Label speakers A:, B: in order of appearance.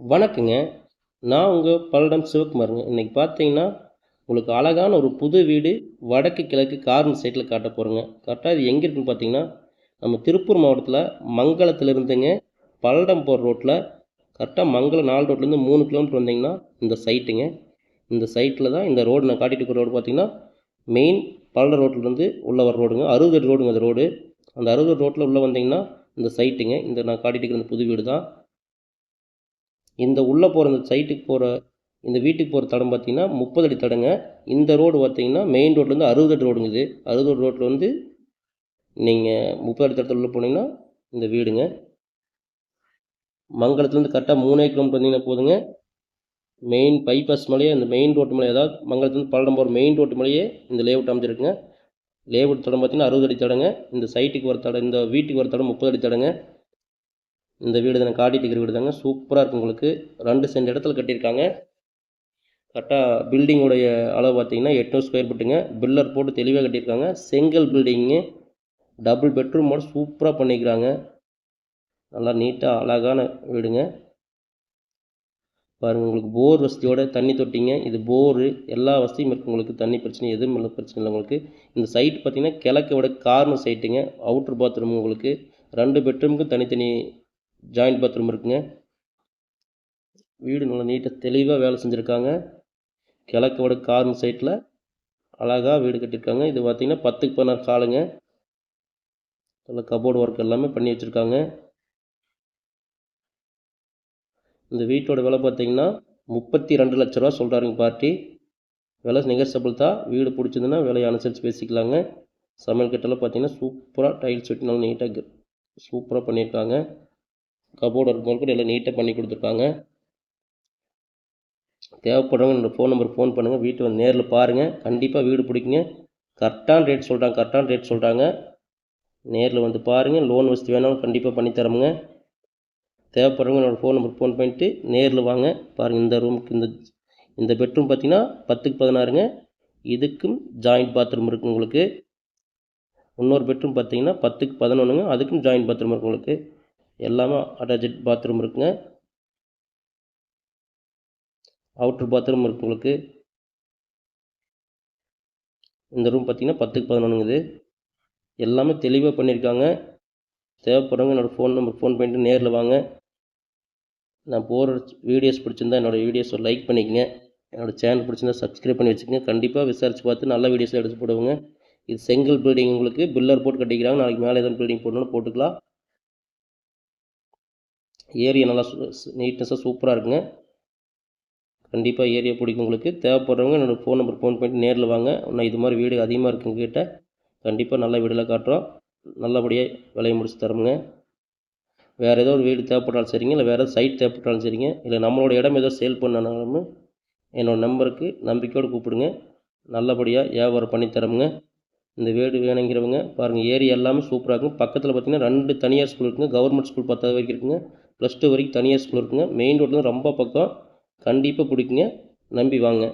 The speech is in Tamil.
A: வணக்கங்க. நான் உங்கள் பல்லடம் சிவகுமாருங்க இன்றைக்கி பார்த்தீங்கன்னா உங்களுக்கு அழகான ஒரு புது வீடு வடக்கு கிழக்கு கார்ன் சைட்டில் காட்ட போகிறோங்க கரெக்டாக இது எங்கே இருக்குன்னு பார்த்தீங்கன்னா நம்ம திருப்பூர் மாவட்டத்தில் மங்களத்தில் இருந்துங்க பல்லடம் போகிற ரோட்டில் கரெக்டாக மங்களம் நாலு ரோட்லேருந்து மூணு கிலோமீட்டர் வந்தீங்கன்னா இந்த சைட்டுங்க இந்த சைட்டில் தான் இந்த ரோடு நான் காட்டிட்டு இருக்கிற ரோடு பார்த்தீங்கன்னா மெயின் பல்லடம் ரோட்லேருந்து உள்ளே வர ரோடுங்க. அறுபது ரோடுங்க அந்த ரோடு. அந்த அறுபது ரோட்டில் உள்ளே வந்தீங்கன்னா இந்த சைட்டுங்க இந்த நான் காட்டிட்டு இருக்கிற இந்த புது வீடு தான் இந்த உள்ளே போகிற இந்த சைட்டுக்கு போகிற இந்த வீட்டுக்கு போகிற தடம் பார்த்தீங்கன்னா முப்பது அடி தடங்க. இந்த ரோடு பார்த்தீங்கன்னா மெயின் ரோட்லேருந்து அறுபது அடி ரோடுங்க இது அறுபது அடி ரோட்டில் வந்து நீங்கள் முப்பது அடி தடத்தில் உள்ளே போனீங்கன்னா இந்த வீடுங்க. மங்களத்துலேருந்து கரெக்டாக மூணே கிலோமீட்டர் வந்தீங்கன்னா போதுங்க. மெயின் பைபாஸ் மேலேயே இந்த மெயின் ரோட்டு மேலே அதாவது மங்களத்துலேருந்து பல்லடம் போகிற மெயின் ரோட்டு மேலேயே இந்த லேஅவுட் அமைச்சிருக்குங்க லேஅவுட் தடம் பார்த்தீங்கன்னா அறுபது அடி தடங்க. இந்த சைட்டுக்கு வர தடம் இந்த வீட்டுக்கு வர தடம் முப்பது அடி தடங்க. இந்த வீடு தான் காட்டிட்டு இருக்கிற வீடு தாங்க. சூப்பராக இருக்கும் உங்களுக்கு. ரெண்டு சென்ட் இடத்துல கட்டியிருக்காங்க. கரெக்டாக பில்டிங்கோடைய அளவு பார்த்தீங்கன்னா எட்நூறு ஸ்கொயர் ஃபீட்டுங்க பில்லர் போட்டு தெளிவாக கட்டியிருக்காங்க. செங்கல் பில்டிங்கு டபுள் பெட்ரூமோட சூப்பராக பண்ணிக்கிறாங்க நல்லா நீட்டாக அழகான வீடுங்க. பாருங்கள் உங்களுக்கு போர் வசதியோட தண்ணி தொட்டிங்க. இது போரு எல்லா வசதியும் இருக்குது உங்களுக்கு. தண்ணி பிரச்சனை எதுவும் இல்லை பிரச்சனை இல்லை உங்களுக்கு. இந்த சைட் பார்த்தீங்கன்னா கிழக்கோட விட கார்னர் சைட்டுங்க அவுட்ரு பாத்ரூம் உங்களுக்கு. ரெண்டு பெட்ரூமுக்கு தனித்தனி ஜாயிண்ட் பாத்ரூம் இருக்குங்க. வீடு நல்லா நீட்டாக தெளிவாக வேலை செஞ்சுருக்காங்க. கிழக்கு வட கார்னர் சைட்டில் அழகாக வீடு கட்டியிருக்காங்க இது பார்த்திங்கன்னா பத்துக்கு பதினாறு காலுங்க. நல்ல கபோர்டு ஒர்க் எல்லாமே பண்ணி வச்சுருக்காங்க. இந்த வீட்டோட விலை பார்த்தீங்கன்னா முப்பத்தி ரெண்டு லட்ச ரூபா சொல்கிறாருங்க பார்ட்டி. விலை நெகர்சபிள் தான். வீடு பிடிச்சதுன்னா விலையை அனுசரித்து பேசிக்கலாங்க. சமையல் கட்டெல்லாம் பார்த்தீங்கன்னா சூப்பராக டைல்ஸ் வெட்டி நல்லா நீட்டாக சூப்பராக பண்ணியிருக்காங்க. கபோர்டு ஒர்க் முதல் கூட எல்லாம் நீட்டாக பண்ணி கொடுத்துருக்காங்க. தேவைப்படுறவங்க என்னோடய ஃபோன் நம்பர் ஃபோன் பண்ணுங்கள் வீட்டு வந்து நேரில் பாருங்கள் கண்டிப்பாக வீடு பிடிக்குங்க. கரெக்டான ரேட் சொல்கிறாங்க கரெக்டான ரேட் சொல்கிறாங்க நேரில் வந்து பாருங்கள் லோன் வசதி வேணாலும் கண்டிப்பாக பண்ணித்தரோமுங்க தேவைப்படுறவங்க என்னோடய ஃபோன் நம்பர் ஃபோன் பண்ணிட்டு நேரில் வாங்க. பாருங்கள் இந்த ரூமுக்கு இந்த இந்த பெட்ரூம் பார்த்தீங்கன்னா பத்துக்கு பதினாறுங்க. இதுக்கும் ஜாயிண்ட் பாத்ரூம் இருக்குது உங்களுக்கு. இன்னொரு பெட்ரூம் பார்த்தீங்கன்னா பத்துக்கு பதினொன்றுங்க அதுக்கும் ஜாயிண்ட் பாத்ரூம் இருக்குது உங்களுக்கு. எல்லாமே அட்டாச்சட் பாத்ரூம் இருக்குங்க. அவுட்ரு பாத்ரூம் இருக்குது உங்களுக்கு. இந்த ரூம் பார்த்தீங்கன்னா பத்துக்கு பதினொன்றுங்குது எல்லாமே தெளிவாக பண்ணியிருக்காங்க தேவைப்படுறவங்க என்னோடய ஃபோன் நம்பர் ஃபோன் பண்ணிட்டு நேரில் வாங்க. நான் போகிற வீடியோஸ் பிடிச்சிருந்தா என்னோடய வீடியோஸை லைக் பண்ணிக்கங்க. என்னோடய சேனல் பிடிச்சிருந்தா சப்ஸ்கிரைப் பண்ணி வச்சுக்கோங்க. கண்டிப்பாக விசாரித்து பார்த்து நல்ல வீடியோஸ் எடுத்து போடுவோங்க. இது செங்கல் பில்டிங் உங்களுக்கு பில்லர் போட்டு கட்டிக்கிறாங்க. நாளைக்கு மேலே எதாவது பில்டிங் போடணும்னு போட்டுக்கலாம். ஏரியா நல்லா நீட்னஸாக சூப்பராக இருக்குங்க. கண்டிப்பாக ஏரியா பிடிக்கும் உங்களுக்கு. தேவைப்படுறவங்க என்னோடய ஃபோன் நம்பர் ஃபோன் பண்ணிட்டு நேரில் வாங்க. இன்னும் இது மாதிரி வீடு அதிகமாக இருக்குங்க கிட்ட கண்டிப்பாக நல்ல வீடெல்லாம் காட்டுறோம். நல்லபடியாக விலையை முடிச்சு தரோமுங்க வேறு ஏதோ ஒரு வீடு தேவைப்பட்டாலும் சரிங்க. இல்லை வேறு ஏதாவது சைட் தேவைப்பட்டாலும் சரிங்க. இல்லை நம்மளோட இடம் ஏதோ சேல் பண்ணனாலும் என்னோடய நம்பருக்கு நம்பிக்கையோடு கூப்பிடுங்க. நல்லபடியாக வியாபாரம் பண்ணி தரோமுங்க இந்த வீடு வேணுங்கிறவங்க பாருங்கள் ஏரியா எல்லாமே சூப்பராக இருக்கும் பக்கத்தில் பார்த்தீங்கன்னா ரெண்டு தனியார் ஸ்கூல் இருக்குங்க. கவர்மெண்ட் ஸ்கூல் பத்தாவது வரைக்கும் இருக்குங்க. ப்ளஸ் டூ வரைக்கும் தனியார் ஸ்கூல் இருக்குங்க. மெயின் ரோட்லேருந்து ரொம்ப பக்கம். கண்டிப்பாக பிடிக்குங்க. நம்பி வாங்க.